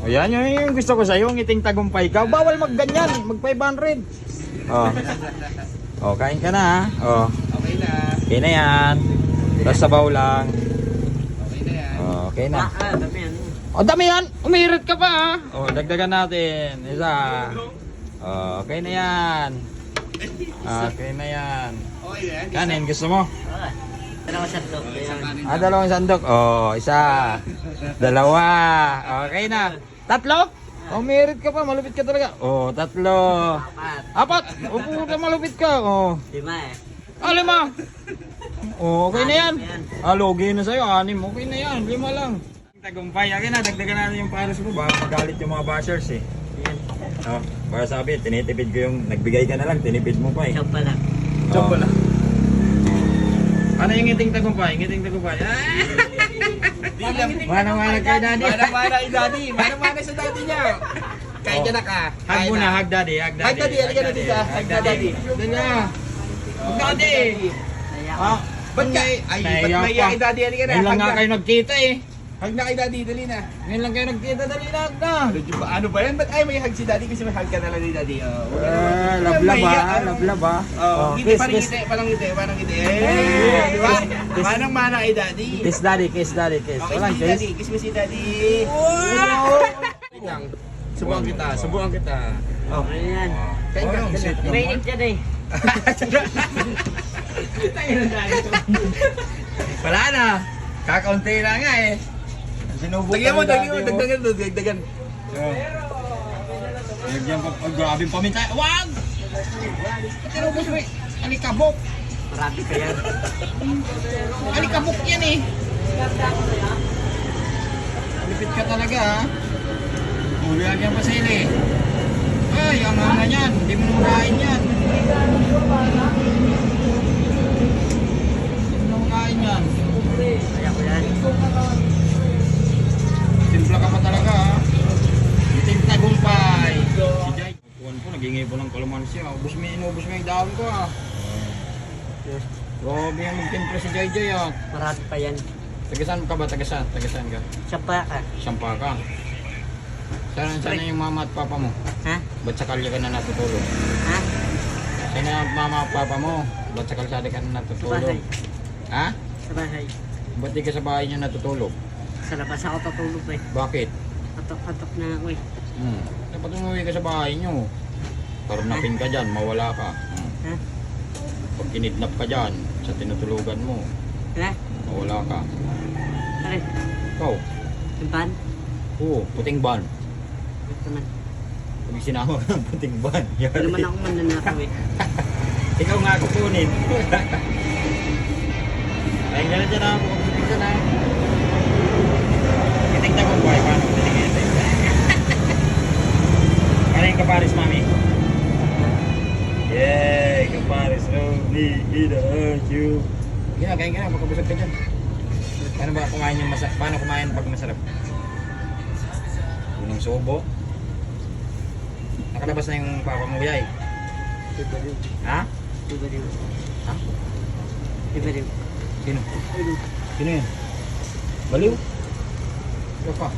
O yan, yun yung gusto ko sa'yo, ngiting tagumpay ka. Bawal magganyan, mag 500. Oh. Oh, kain ka na ha. Oh. Okay na. Okay na yan. Tapos sabaw lang. Okay na yan. Oh, okay na. Ah, dami yan. O dami yan! Umirit ka pa ha! O, dagdagan natin. Isa. O, okay na yan. Okay na yan. Okay na yan. Kanin, gusto mo? Ah, dalawa sa loob. Ayan. Ah, dalawang sandok. O, isa. Dalawa. Okay na. Tatlo? Umirit ka pa, malupit ka talaga. O, tatlo. Apat. Apat! O, puta, malupit ka. O, Lima eh. ah, lima. O, okay na yan. Ah, logi na sa'yo. Anim, okay na yan. Lima lang. Tagumpay. Akin na, dagdagan natin yung pares mo. Baka magalit yung mga bashers eh. Oh, para sabi, tinitipid ko yung nagbigay ka na lang, tinipid mo pa eh. Ikaw pala. Chop pala. Ano yung ngiting tagumpay? Ngiting tagumpay. Ah! Mana mana kay daddy. Mana-mana kay daddy. Mana-mana sa daddy niya. Kain ka na ka. Hag muna, hag daddy, hag daddy. Hug daddy, halika na dito, Hag hug daddy. daddy. Doon na. Hag daddy. Ah, Ba't ka? Ay, ba't kay daddy? Halika na. Ngayon lang Hug nga kayo nagkita eh. Hug na kay daddy, dali na. Ngayon lang kayo nagkita, dali na, hag na. Ano ba, ano ba yan? Ba't ay may hug si daddy kasi may hug ka na lang ni daddy? Oh, wala Ah, naman. lablab Mahiya ah, ka. lablab ah. Oh, ngiti, parang ngiti, parang ngiti, parang ngiti. Eh, Eh, di ba? kiss. Manang-mana kay daddy. Kiss daddy, kiss daddy, kiss. Okay, Walang kiss. daddy. Kiss mo si daddy. Wait lang. Subukan kita, subukan kita. Oh, Ayan. kain ka. Oh, dali. shit. Mainit dyan eh. Wala na. Kakaunti na nga eh. Mo, ni dagdagan mo, daddy, oh. dagdagan mo, dagdagan. Oh. Lagyan pa, oh, grabe yung paminta. Wag! Tinubos mo eh. Alikabok. Marami pa yan. Alikabok yan eh. Lipit ka talaga ha. Uli lagyan pa sila eh. Ay, ang hanga yan. Hindi mo nakain yan. Nagingay po ng kalamansi. Ubus mo, inubos mo yung dahon ko ha. Grabe yung magtimpla si Jai ha. Marami pa yan. Tagasan ka ba? Tagasan? Tagasan ka? Sapa ka. Sampa ka. Sana, sana yung mama at papa mo? Ha? Ba't sa ka na natutulog? Ha? Sana yung mama at papa mo? Ba't sa kalsada ka na Sa natutulog? bahay. Ha? Sa bahay. Ba't di ka sa bahay niya natutulog? Sa labas ako tutulog eh. Bakit? Katok-katok na ako eh. Hmm. Dapat umuwi ka sa bahay niyo. Karnapin ka dyan, mawala ka. Hmm. Ha? Pag kinidnap ka dyan, sa tinutulugan mo, Ha? mawala ka. Ano? Ikaw, Yung ban? oo, puting ban. Ito naman. Pag sinama ka ng puting ban, Hindi yari. naman ako mananakaw eh. Ikaw nga kukunin. Ay, gano'n dyan ako. Puting ka na. Kiting na kung buhay. Paano kiting ito? Kaya yung kaparis, mami? Yay! Kaparis, Lovely, Ida, you. Gina, kain ka na. Pagkabusog ka dyan. Paano ba kumain yung masarap? Paano kumain pag masarap? Unang subo. Nakalabas na yung papa mo, yay. Rin? Ha? Rin? Ha? Rin? Sino? Sino yun? Baliw? Ito pa.